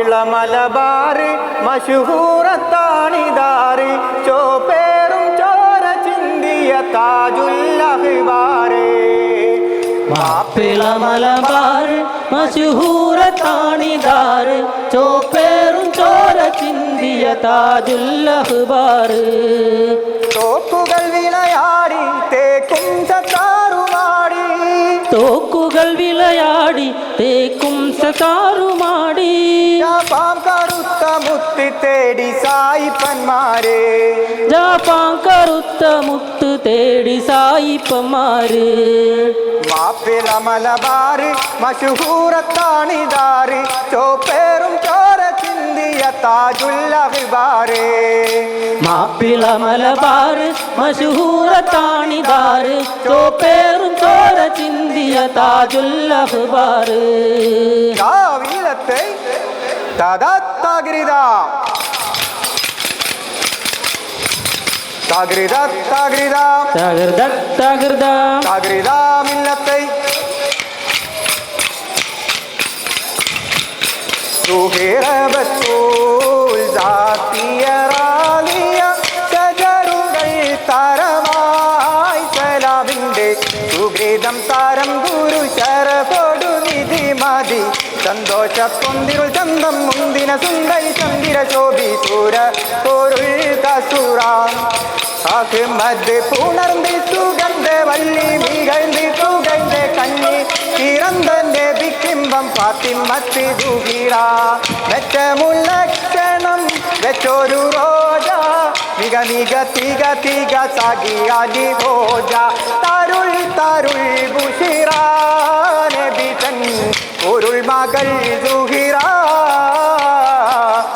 മാപ്പിള മലബാറ് മഷഹൂറത്താണിതാറ് ചോപ്പേറും ചോര ചിന്തിയ താജുല്ലഹ്ബാറ്. മാപ്പിള മലബാർ മഷുഹൂറത്താണിതാറ് ചോപ്പേറും ചോര ചിന്തിയ താജുല്ലഹ്ബാർ തോക്കുകൾ വിളയാടി തേക്കും ചത്താറുമാടി തേക്കും മാടി ജാപാം കറുത്ത മുത്ത് തേടി സായിപ്പന്മാരെ. ജാപ്പാൻ കറുത്ത മുത്ത് തേടി സായിപ്പന്മാര്. മാപ്പിള മലബാറ് മഷഹൂറത്താണിതാറ് ചോപ്പേറും ചോര ചിന്തിയ താജുല്ലഹിബാറ് മാപ്പിള മലബാർ മശഹൂറത്താണിതാർ ചോപ്പേറും ചോര ചിന്തിയ താജുല്ലഹ്ബാർ കാവിലത്തെ തദത്തകൃത തകൃത തകൃത തകൃത तो है बतूल जाती है മതി സന്തോഷ പൊന്തിരുൾ ചന്തം മുന്തിന സുന്ദരി ചന്ദിര ശോഭി സൂര പൊരുൾ കസുറാം. അഹ്മദ് പുണർന്ന് സുഗന്ധ വല്ലി മികഴ്ന്ന് പുകഴ്ന്ന കണ്ണി പിറന്തന്റെ ബിക്കിമ്പം പാത്തിമത്ത് ദുഹിറ മെച്ചമുള്ളക്ഷണം വെച്ചൊരു റോജ മിക മിക തിക തിക ആജി ഭോജ തരുൾ തരുൾ ബുഷിറ നബി തൻ പൊരുൾ മകൾ ദുഹിറ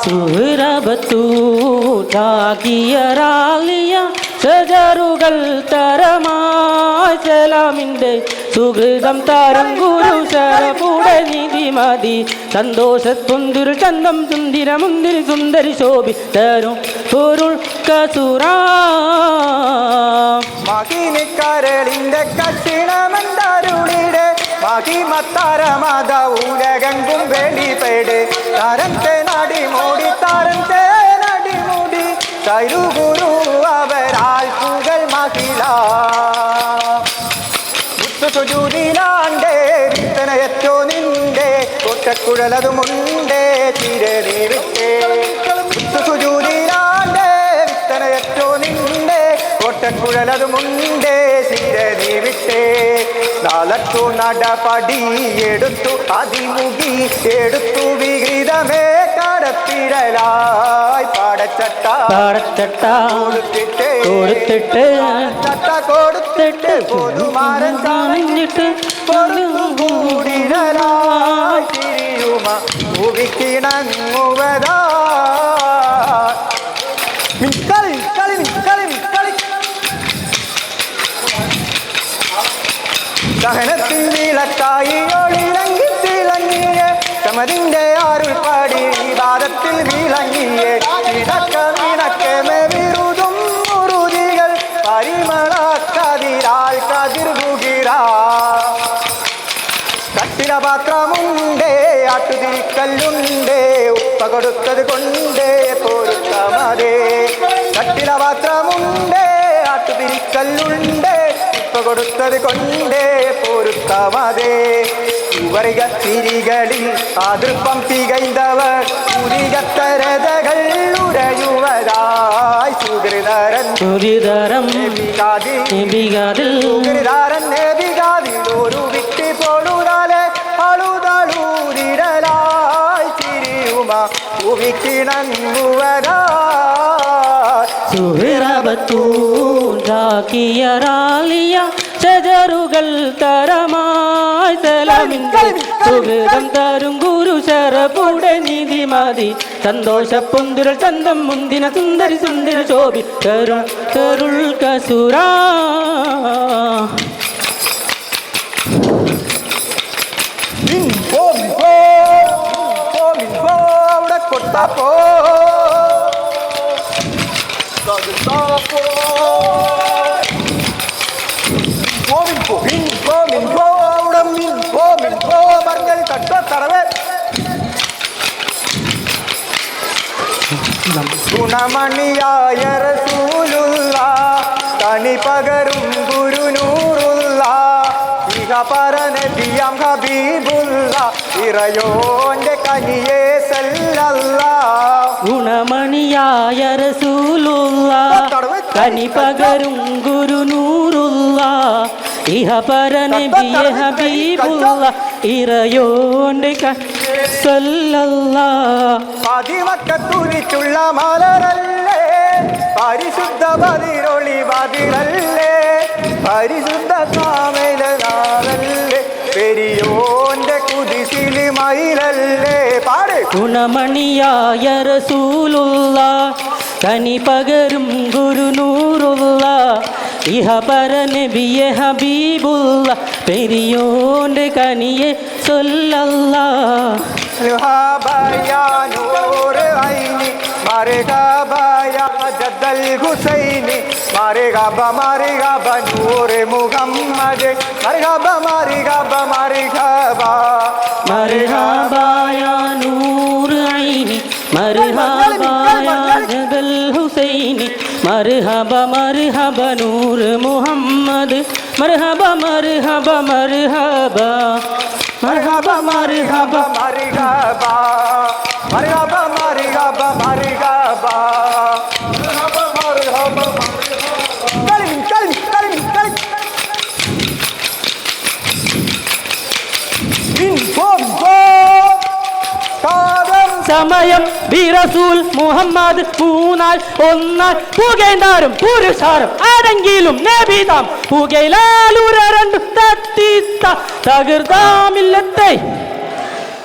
സുഹൃബത്തൂട്ടാകിയറാലിയ ഷജറുകൾ തരമായി സലാമിന്റെ സുഹൃതം താരം ഗുരു ശരപുടെ നിധി മതി സന്തോഷത്തൊന്തിരു ചന്തം സുന്ദിര മുന്തിരി സുന്ദരി ശോഭി തരും പൊരുൾ കസുറാ മഹിനിക്കരളിന്റെ കഷിണമെന്തരുളിടെ മഹിമത്തരമത ഉലകങ്കും വെളിപെട് തരത്തെ നടി മൂടി തരത്തെ നടി മൂടി തരുഗുരു അവരാൽ പുകൾ സുജൂതിലാണ്ടേ വിത്തനയറ്റോ നിന്റെ. കൊട്ടക്കുഴലതുമുണ്ടേ തിരടി കൊട്ടക്കുഴലതുമുണ്ടേ തിരടി വിട്ടേ. നാലത്തു നടപടി എടുത്തു അതിമുഖി എടുത്തു വികൃതമേ കടത്തിരലായി പാടച്ചട്ട. പാടച്ചട്ട കൊടുത്തിട്ട് കൊടുത്തിട്ട് ചട്ട കൊടുത്തിട്ട് പൊതുമാരൻ കാണിഞ്ഞിട്ട് പൊതുകൂടിരലായി തിരിയുമ. ഭൂമിക്കിണങ്ങുവതാ ദഹനത്തിൽ വിളക്കായി ഒളിളങ്ങി തിളങ്ങിയ ചമതിന്റെ ആരുൾ പാടി വാദത്തിൽ വിളങ്ങിയ ഇടക്ക വിടക്കമേ വിരുതും മുറുതികൾ പരിമള കതിരാൽ കതിർമുകിറാ കട്ടില പാത്രമുണ്ടേ ആട്ടുതിരിക്കല്ലുണ്ടേ ഉപ്പ കൊടുത്തത് കൊണ്ടേ പൊരുത്തമതേ കട്ടില പാത്രമുണ്ടേ ആട്ടുതിരിക്കല്ലുണ്ടേ. കൊടുത്തത് കൊണ്ടേ പൊരുത്തമതേ ഇവറിക തിരികളിൽ അതിർപ്പം തികൈന്തവർ പുരികത്തരതകൾ ഉരയുവരായി. സുഹൃതരൻ സുഹൃതരം നബികാതിൽ സുഹൃതാരൻ നബികാതിൽ ഒരു വിട്ടി പോളുതാലെ അളുതളൂരിടലായി തിരിയുമ ഉവിക്കിണങ്ങുവരാ സുഹൃറബത്തൂ സുഹൃബത്തൂരാക്കിയറാലിയ ഷജറുകൾ തരമായി സലമിന്റെ സുഹൃതം തരും ഗുരു ശരപുടെ നിധി മതി. സന്തോഷ പൊന്തുരൽ ചന്തം മുന്തിന സുന്ദരി സുന്ദര ശോഭി. കരുൾ കരുൾ കസുരാ. മിൻപോ മിൻപോ மின்போ மின்போ மின்போ உடம் மின்போ மின்போ மரங்கள் கட்ட தரவே சுணமணியாயர சூலுல்லா தனி பகரும் குரு நூறுல்லா ഇഹ പരനബിയാം ഹബീബുല്ല ഇറയോന്റെ കനിയേ ഗുണമണിയായ റസൂലുള്ള കനി പകരും ഗുരു നൂറുള്ള ഇഹപരനബിയ ഹബീബുള്ള ഇറയോണ്ട് സല്ലല്ല. മലരല്ലേ പരിശുദ്ധ പതിരൊളി പതിരല്ലേ പരിശുദ്ധ കാമലേ പെരിയോ மயிலல்லே பாடு. குணமணியாய ரசூலுல்லா தனி பகரும் குரு நூருல்லா இஹபர நபிய ஹபீபுல்லா பெரியோண்டு கனியே சொல்லல்லா. சுஹாபாயா நூறு ஐனி மருகாபாயா ஜத்தல் குசைனி மருகாப மருகாப நூறு முகம்மது மருகாப மருகாப மருகாபா மருஹபாயல் ஹுசைனி. மருஹப மருஹப நூறு முஹம்மது. மருஹப மருஹப மருஹப. மருஹப மருஹப. மருஹப மருஹப மருஹப மருஹப. സമയം ബിറസൂൽ മുഹമ്മദ് മൂന്നാൽ ഒന്നാൽ പുകൈന്താരും പുരുഷാരം ആരെങ്കിലും നബിതാം. പുകയിലാലുര രണ്ടു തട്ടിത്ത തകർത്താമില്ലത്തെ